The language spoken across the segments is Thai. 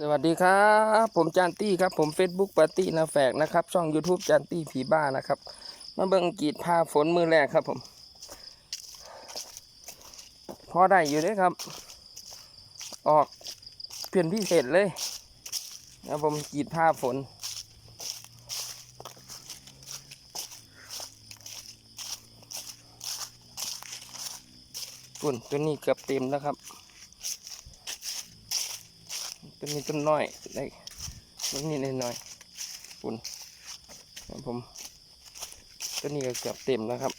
สวัสดีครับ ผมจานตี้ครับ ผม Facebook ปาร์ตี้นาแฝกนะครับ ช่อง YouTube จานตี้ผีบ้านะครับ มาเบิ่งกีดผ้าฝนมือแรกครับผมพอได้อยู่เด้ครับ ออกเปลี่ยนพิเศษเลยนะผมกีดผ้าฝนปุ่นตัวนี้เกือบเต็มแล้วครับ ตัวนี้ต้นน้อยได้ตัวนี้น้อยน้อยปุ่นผมตัวนี้ก็เกือบเต็มแล้วครับ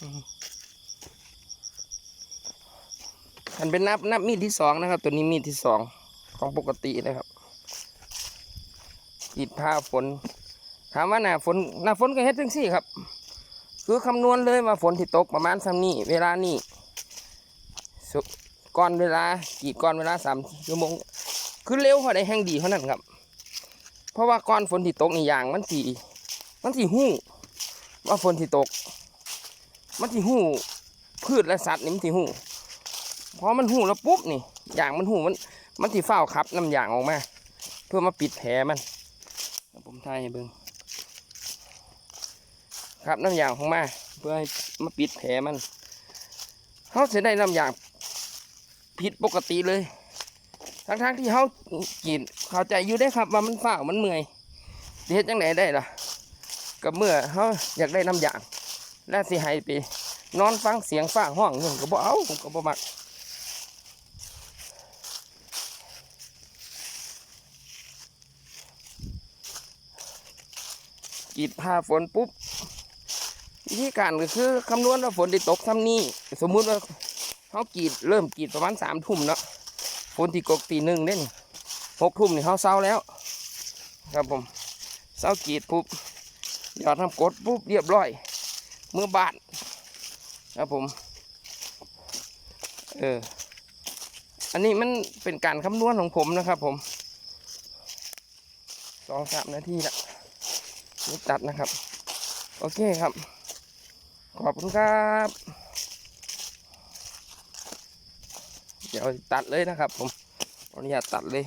อืม อันเป็นนับนับมีดที่สองนะครับ ตัวนี้มีดที่สองของปกตินะครับกีดผ้าฝน ถามว่าหน้าฝนหน้าฝนก็เฮ็ดจังซี่ครับ คือคำนวณเลยว่าฝนที่ตกประมาณซ้ำนี้ เวลานี้ก่อนเวลากีดก่อนเวลาสามชั่วโมงคือเร็วเท่าใดแห่งดีเท่านั้นครับ เพราะว่าก่อนฝนที่ตกนี่อย่างมันสีมันสีหู้ว่าฝนที่ตก มันสีหู้พืชและสัตว์นี่มันสีหู้ พอมันหูแล้วปุ๊บนี่อย่างมันหูมันมันที่เฝ้าครับน้ำยางออกมา เพื่อมาปิดแผลมันผมทายให้เบิ่งครับน้ำยางของมาเพื่อให้มาปิดแผลมันเขาจะได้น้ำยางผิดปกติเลย ทั้งๆทที่เขากินเข้าใจอยู่ได้ครับว่ามันเฝ้ามันเมื่อยเฮ็ดจังไหนได้ล่ะก็เมื่อเขาอยากได้น้ำยางและสิให้ไปนอนฟังเสียงฟ้าห้องนี่ผมก็บ่เอาผมก็บ่มัก กรีดผ้าฝนปุ๊บวิธีการก็คือคำนวณว่าฝนได้ตกซ้ำนี้สมมุติว่าเขากรีดเริ่มกรีดประมาณสามทุ่มเนาะฝนที่กกตีหนึ่งเล่นหกทุ่มนี่เขาเศร้าแล้ว ครับผมเศร้ากรีดปุ๊บหยอดทำกดปุ๊บเรียบร้อยเมื่อบาทครับผมเอออันนี้มันเป็นการคำนวณของผมนะครับผมสองสามนาทีละ นี่ตัดนะครับ โอเคครับ ขอบคุณครับ เดี๋ยวตัดเลยนะครับ ผมขออนุญาตตัดเลย